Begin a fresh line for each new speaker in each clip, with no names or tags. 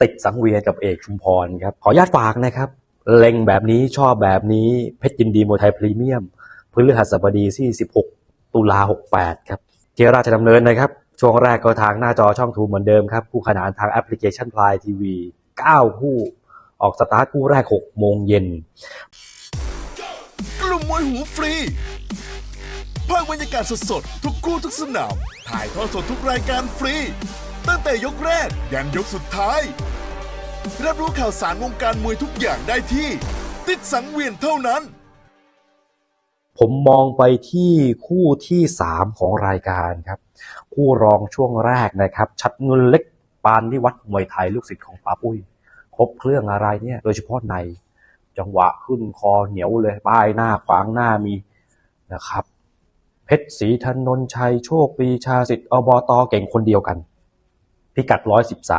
ติดสังเวียนกับเอกชุมพรครับ ขออนุญาตฝากนะครับ เล็งแบบนี้ชอบแบบนี้เพชรยินดีมวยไทยพรีเมียมพฤหัสบดีที่ 16 ตุลา 68 ครับเจราชดำเนินนะครับ ช่วงแรกก็ทางหน้าจอช่องทูเหมือนเดิมครับ คู่ขนานทางแอปพลิเคชันพลายทีวี 9 คู่ ออกสตาร์ทคู่แรก 6 โมงเย็น
กลุ่มมวยหูฟรีภาคบรรยากาศสดๆทุกคู่ทุกสนาม ถ่ายทอดสดทุกรายการฟรี ตั้งแต่ยกแรกยันยกสุดท้าย รับรู้ข่าวสารวงการมวยทุกอย่างได้ที่ ติดสังเวียนเท่านั้น
ผมมองไปที่คู่ที่ 3 ของรายการครับ คู่รองช่วงแรกนะครับ ชัดเงินเล็กปานนิวัฒน์มวยไทยลูกศิษย์ของป๋าปุ้ย ครบเครื่องอะไรเนี่ย โดยเฉพาะในจังหวะขึ้นคอเหนียวเลยป้ายหน้าขวางหน้ามีนะครับ เพชรศรีธนนชัยโชคปีชาสิทธิ์อบตเก่งคนเดียวกัน พิกัด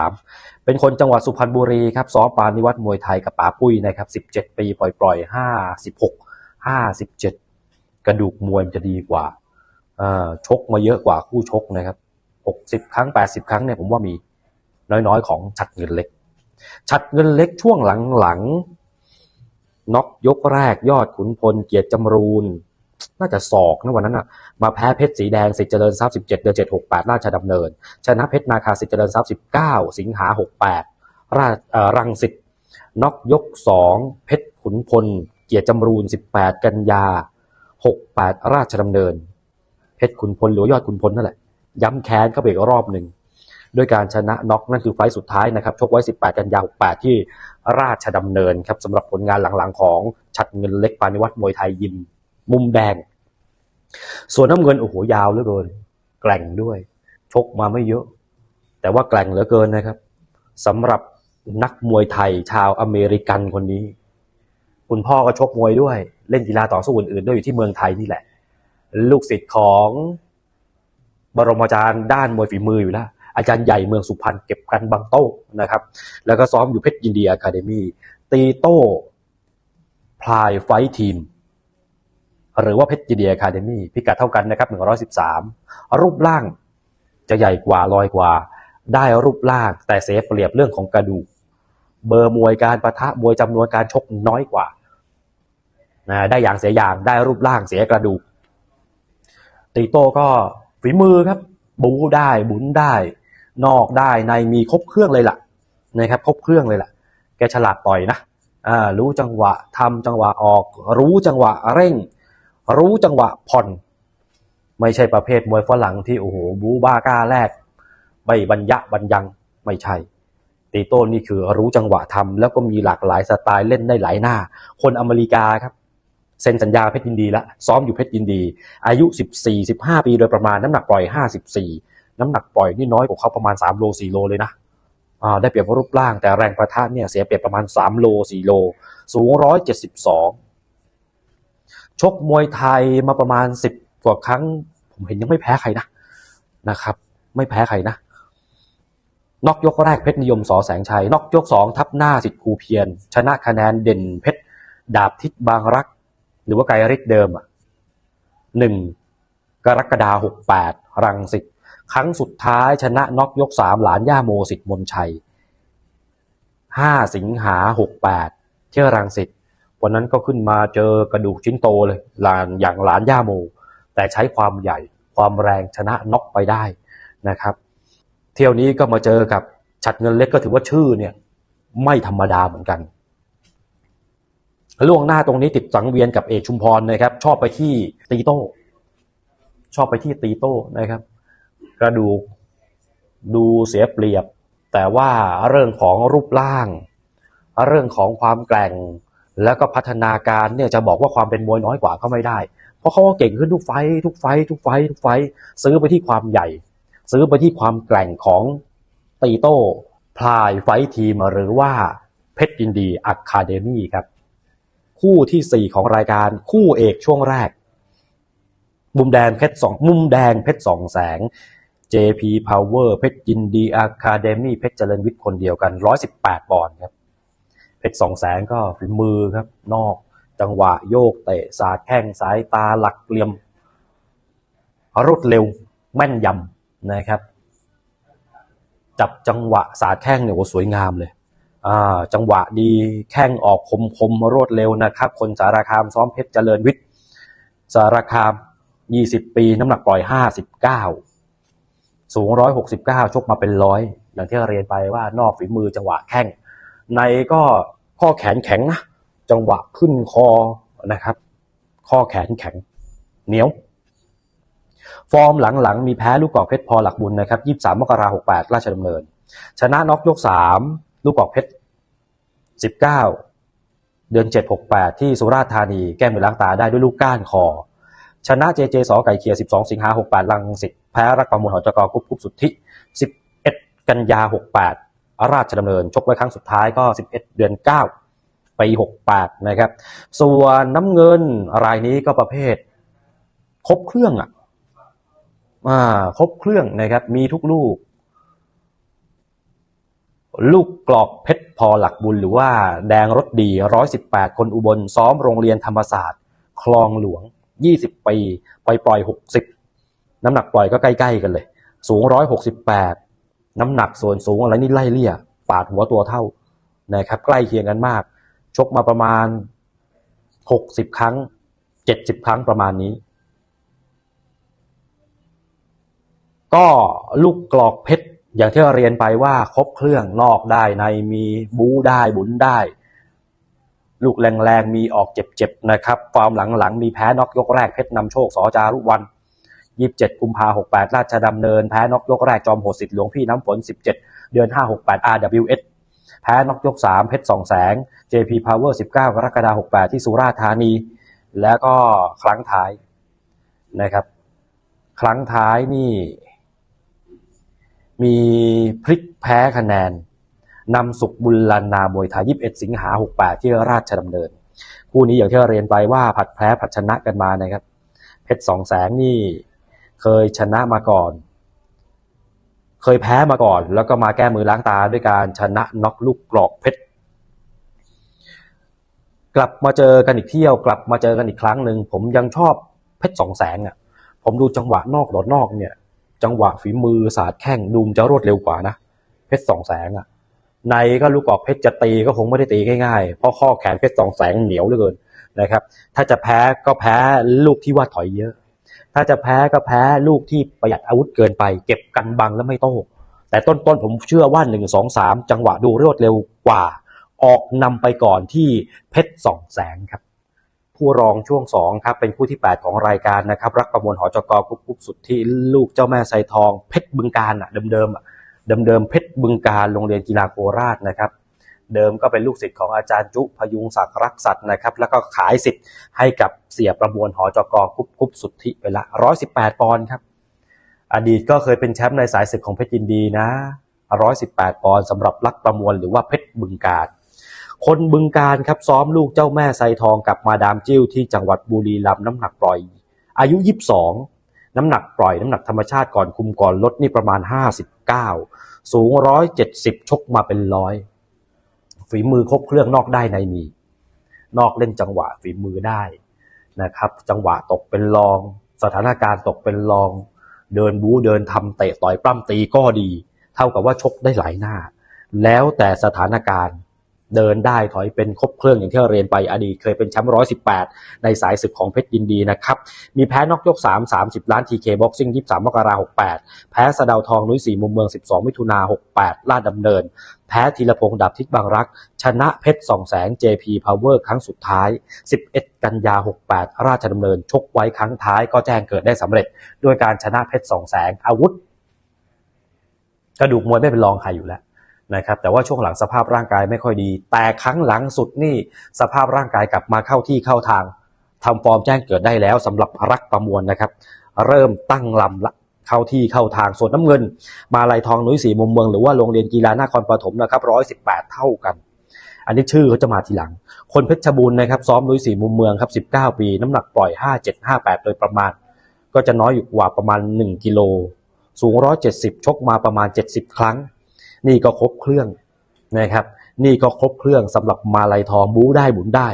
113 เป็นคนจังหวัดสุพรรณบุรีครับซ้อมปานนิวัฒน์มวยไทยกับป๋าปุ้ยนะครับ17 ปีปล่อยๆ56 57 กระดูกมวยมันจะดีกว่าอ่าชกมาเยอะกว่าคู่ชกนะครับ 60 ครั้ง 80 ครั้งเนี่ยผมว่ามีน้อยๆ ของชัดเงินเล็ก ชัดเงินเล็กช่วงหลังๆน็อกยกแรกยอดขุนพลเกียรติจำรูน น่าจะศอกนะวันนั้นอะมาแพ้เพชรสีแดงสิทธิเจริญทรัพย์17เจ็ดเดือน7 68ราชดำเนิน ชนะเพชรนาคาสิทธิเจริญทรัพย์19สิงหา68ราชเออรังสิตน็อกยก2เพชรขุนพล เกียรติจำรูน18กันยา68ราชดำเนิน เพชรขุนพลหรือยอดขุนพลนั่นแหละ ย้ำแค้นเข้าไปอีกรอบหนึ่งด้วยการชนะน็อกนั่นคือไฟสุดท้ายนะครับชกไว้ 18 กันยา68 ที่ราชดำเนินครับสำหรับผลงานหลังๆ ของชัดเงินเล็กปานิวัฒน์มวยไทยยิม มุมแดง ส่วนน้ำเงินโอ้โหยาวเหลือเกิน แกร่งด้วย ชกมาไม่เยอะ แต่ว่าแกร่งเหลือเกินนะครับสำหรับนักมวยไทยชาวอเมริกันคนนี้ คุณพ่อก็ชกมวยด้วย เล่นกีฬาต่อสู้อื่นๆด้วยอยู่ที่เมืองไทยนี่แหละ ลูกศิษย์ของบรมอาจารย์ด้านมวยฝีมืออยู่แล้วอาจารย์ใหญ่เมืองสุพรรณเก็บกันบางโต้นะครับ แล้วก็ซ้อมอยู่เพชรยินดีอะคาเดมี่ตีโต้พลายไฟทีม หรือว่าเพชรยินดีอะคาเดมี่พิกัดเท่ากันนะครับ113 รูปร่างจะใหญ่กว่าลอยกว่า ได้รูปร่างแต่เสียเปรียบเรื่องของกระดูก เบอร์มวยการประทะมวยจำนวนการชกน้อยกว่านะได้อย่างเสียอย่างได้รูปร่างเสียกระดูก ตีโต้ก็ฝีมือครับ บูได้บุนได้ นอกได้ในมีครบเครื่องเลยล่ะนะครับครบเครื่องเลยล่ะ แกฉลาดต่อยนะอ่ารู้จังหวะทำจังหวะออก รู้จังหวะเร่ง รู้จังหวะผ่อน ไม่ใช่ประเภทมวยฝรั่งที่โอ้โหบูบ้ากล้าแรก ไม่บรรยะบรรยังไม่ใช่ตีโต้นี่คือรู้จังหวะทำแล้วก็มีหลากหลายสไตล์เล่นได้หลายหน้า คนอเมริกาครับเซ็นสัญญาเพชรยินดีแล้วซ้อมอยู่เพชรยินดี อายุ 14 15 ปีโดยประมาณน้ำหนักปล่อย 54 น้ำหนักปล่อยนี่น้อยกว่าเขาประมาณ 3 โล 4 โลเลยนะได้เปรียบรูปร่างแต่แรงประทะเนี่ยเสียเปรียบประมาณ 3 โล 4 โล สูง 172 ชกมวยไทยมาประมาณ10กว่าครั้ง ผมเห็นยังไม่แพ้ใครนะนะครับ ไม่แพ้ใครนะนอกยกแรกเพชรนิยมสอแสงชัยนอกยกสองทับหน้าสิทธิ์ครูเพียรชนะคะแนนเด่นเพชรดาบทิศบางรัก หรือว่าไกรฤทธิ์เดิมอะหนึ่งกรกฎาหกแปดรังสิตครั้งสุดท้ายชนะน็อกยกสามหลานย่าโมสิทธิ์มนชัยห้าสิงหาหกแปดเที่ยรังสิต วันนั้นก็ขึ้นมาเจอกระดูกชิ้นโตเลยหลานอย่างหลานย่าโม แต่ใช้ความใหญ่ความแรงชนะน็อกไปได้นะครับ เที่ยวนี้ก็มาเจอกับฉัดเงินเล็กก็ถือว่าชื่อเนี่ยไม่ธรรมดาเหมือนกันล่วงหน้าตรงนี้ติดสังเวียนกับเอกชุมพรนะครับ ชอบไปที่ตีโต้ ชอบไปที่ตีโต้นะครับ กระดูกดูเสียเปรียบ แต่ว่าเรื่องของรูปร่าง เรื่องของความแกร่ง แล้วก็พัฒนาการเนี่ยจะบอกว่าความเป็นมวยน้อยกว่าก็ไม่ได้ เพราะเขาก็เก่งขึ้นทุกไฟทุกไฟทุกไฟทุกไฟซื้อไปที่ความใหญ่ ซื้อไปที่ความแกร่งของตีโต้พลายไฟทีมหรือว่าเพชรยินดีอะคาเดมี่ครับ คู่ที่ 4 ของรายการคู่เอกช่วงแรก มุมแดงเพชรสองมุมแดงเพชรสองแสง JP Power เพชรยินดีอะคาเดมี่เพชรเจริญวิทย์คนเดียวกัน 118ปอนด์ครับ ชรสองแสงก็ฝีมือครับ นอกจังหวะโยกเตะสาดแข้งสายตาหลักเหลี่ยมรวดเร็วแม่นยำนะครับ จับจังหวะสาดแข้งเนี่ยโอ้สวยงามเลยอ่าจังหวะดีแข้งออกคมคมรวดเร็วนะครับ คนสารคามซ้อมเพชรเจริญวิทย์ สารคาม 20 ปี น้ำหนักปล่อย 59 สูง 169 ชกมาเป็นร้อยอย่างที่เรียนไปว่านอกฝีมือจังหวะแข้งในก็ ข้อแขนแข็งนะจังหวะขึ้นคอนะครับ ข้อแขนแข็งเหนียว ฟอร์มหลังๆ มีแพ้ลูกกอกเพชรพอหลักบุญนะครับ23มกราคม68ราชดำเนิน ชนะน็อกยก 3 ลูกกอกเพชร 19 เดือน 7 68 ที่สุราษฎร์ธานีแก้มือล้างตาได้ด้วยลูกก้านคอ ชนะเจเจสอไก่เคียร์12 สิงหา68ลังสิตแพ้รักประมูลหอจกกุ๊บกุ๊บสุทธิ 11 กันยา 68 ราชดำเนิน ชกไว้ครั้งสุดท้ายก็ 11 เดือน 9 ปี 68 นะครับ ส่วนน้ำเงินรายนี้ก็ประเภท ครบเครื่องอะอ่าครบเครื่องนะครับ มีทุกลูก ลูกกรอกเพชรพอหลักบุญหรือว่าแดงรถดี 118 คนอุบลซ้อมโรงเรียนธรรมศาสตร์ คลองหลวง 20 ปี ปล่อยปล่อย 60 น้ำหนักปล่อยก็ใกล้ ๆ กันเลย สูง 168 น้ำหนักส่วนสูงอะไรนี่ไล่เลี่ยปาดหัวตัวเท่านะครับใกล้เคียงกันมาก ชกมาประมาณ 60 ครั้ง 70 ครั้งประมาณนี้ ก็ลูกกรอกเพชรอย่างที่เราเรียนไปว่าครบเครื่องนอกได้ในมีบูได้บุญได้ ลูกแรงๆมีออกเจ็บๆนะครับฟอร์มหลังๆ มีแพ้น็อกยกแรกเพชรนำโชคสอจารุวัน 27กุมภา68ราชดำเนิน แพ้นอกยกแรกจอมโหดสิทธิ์หลวงพี่น้ำฝน17เจ็ดเดือน5 68 RWS แพ้น็อกยก3เพชรสองแสง JP Power 19 กรกฎาคม68 ที่สุราษฎร์ธานี แล้วก็ครั้งท้ายนะครับ ครั้งท้ายนี่ มีพลิกแพ้คะแนนนำสุขบุญลานามวยไทย21 สิงหา 68 ที่ราชดำเนิน คู่นี้อย่างที่เราเรียนไปว่าผัดแพ้ผัดชนะกันมานะครับ เพชรสองแสงนี่ เคยชนะมาก่อน เคยแพ้มาก่อน แล้วก็มาแก้มือล้างตาด้วยการชนะน็อกลูกกรอกเพชรกลับมาเจอกันอีกเที่ยวกลับมาเจอกันอีกครั้งหนึ่งผมยังชอบเพชรสองแสงอะ ผมดูจังหวะนอกต่อดนอกเนี่ย จังหวะฝีมือสาดแข้งดูมจะรวดเร็วกว่านะเพชรสองแสงอะ ในก็ลูกกรอกเพชรจะตีก็คงไม่ได้ตีง่ายๆเพราะข้อแขนเพชรสองแสงเหนียวเหลือเกินนะครับ ถ้าจะแพ้ก็แพ้ลูกที่ว่าถอยเยอะ ถ้าจะแพ้ก็แพ้ลูกที่ประหยัดอาวุธเกินไป เก็บกันบังแล้วไม่โต้แต่ต้นๆผมเชื่อว่าหนึ่งสองสามจังหวะดูรวดเร็วกว่า ออกนำไปก่อนที่เพชรสองแสงครับ ผู้รองช่วงสองครับเป็นคู่ที่ 8 ของรายการนะครับ รักประมวลหอจกกุ๊บกุ๊บสุดที่ลูกเจ้าแม่ไซทองเพชรบึงการอะเดิมๆอะเดิมๆเพชรบึงการโรงเรียนกีฬาโคราชนะครับ เดิมก็เป็นลูกศิษย์ของอาจารย์จุพยุงศักดิ์รักษัตร์นะครับ แล้วก็ขายสิทธิ์ให้กับเสียประมวลหอจกกุ๊บกุ๊บสุที่ไปละ118ปดปอนด์ครับ อดีตก็เคยเป็นแชมป์ในสายศึกของเพชรยินดีนะ118ปอนด์สำหรับรักประมวลหรือว่าเพชรบึงการคนบึงการครับซ้อมลูกเจ้าแม่ไซทองกับมาดามจิ้วที่จังหวัดบุรีรัมย์น้ำหนักปล่อย อายุ 22 น้ำหนักปล่อยน้ำหนักธรรมชาติก่อนคุมก่อนลดนี่ประมาณ 59 สูง 170 ชกมาเป็นร้อย ฝีมือครบเครื่องนอกได้ในมี นอกเล่นจังหวะฝีมือได้นะครับ จังหวะตกเป็นรอง สถานการณ์ตกเป็นรอง เดินบู๊เดินทำเตะต่อยปล้ำตีก็ดี เท่ากับว่าชกได้หลายหน้า แล้วแต่สถานการณ์ เดินได้ถอยเป็นครบเครื่องอย่างที่เราเรียนไปอดีต เคยเป็นแชมป์118ในสายศึกของเพชรยินดีนะครับ มีแพ้นอกยก3 30ล้าน TK Boxing 23มมกราคม68แพ้สะดาวทองนุ้ยสีมุมเมือง12มิถุนา68ลาดดำเนิน แพ้ธีรพงษ์ดับทิศบางรัก ชนะเพชรสองแสง JP Power ครั้งสุดท้าย 11 กันยา 68 ราชดำเนิน ชกไว้ครั้งท้ายก็แจ้งเกิดได้สำเร็จ ด้วยการชนะเพชรสองแสงอาวุธกระดูกมวยไม่เป็นรองใครอยู่แล้ว นะครับแต่ว่าช่วงหลังสภาพร่างกายไม่ค่อยดี แต่ครั้งหลังสุดนี่สภาพร่างกายกลับมาเข้าที่เข้าทางทำฟอร์มแจ้งเกิดได้แล้วสำหรับรักประมวลนะครับ เริ่มตั้งลำละเข้าที่เข้าทางส่วนน้ำเงิน มาลายทองนุ้ยสีมุมเมืองหรือว่าโรงเรียนกีฬานครปฐมนะครับ118เท่ากัน อันนี้ชื่อเขาจะมาทีหลัง คนเพชรบูรณ์นะครับซ้อมนุ้ยสีมุมเมืองครับ19ปี น้ำหนักปล่อย57 58โดยประมาณ ก็จะน้อยอยู่กว่าประมาณ1กิโลสูง170ชกมาประมาณ70ครั้ง นี่ก็ครบเครื่องนะครับ นี่ก็ครบเครื่องสำหรับมาลายทองบู๊ได้บุญได้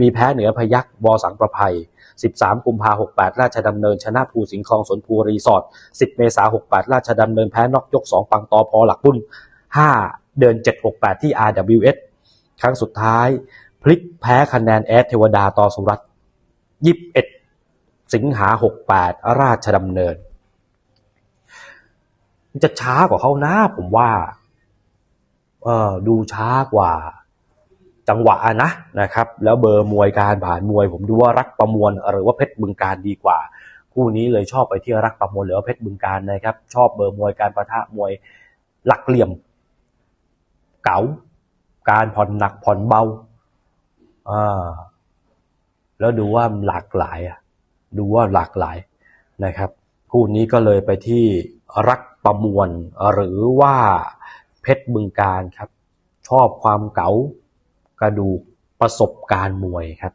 มีแพ้เหนือพยักวอสังประภัย 13 กุมภา68 ราชดำเนินชนะภูสิงห์คลองสนภูรีสอร์ท10 เมษา68 ราชดำเนินแพ้นอกยก 2 ปังตอพอหลักบุญ5 เดิน768 ที่ RWS ครั้งสุดท้ายพลิกแพ้คะแนนแอดเทวดาต่อสุรัตน์21 สิงหา 68 ราชดำเนิน จะช้ากว่าเขานะผมว่า ดูช้ากว่าจังหวะนะนะครับ แล้วเบอร์มวยการผ่านมวย ผมดูว่ารักประมวลหรือว่าเพชรบึงการดีกว่า คู่นี้เลยชอบไปที่รักประมวลหรือว่าเพชรบึงการนะครับ ชอบเบอร์มวยการประทะมวยหลักเหลี่ยม เก๋าการผ่อนหนักผ่อนเบาอ่าแล้วดูว่าหลากหลายอะดูว่าหลากหลายนะครับ คู่นี้ก็เลยไปที่รักประมวลหรือว่า เพชรบึงการครับ ชอบความเก๋ากระดูกประสบการณ์มวยครับ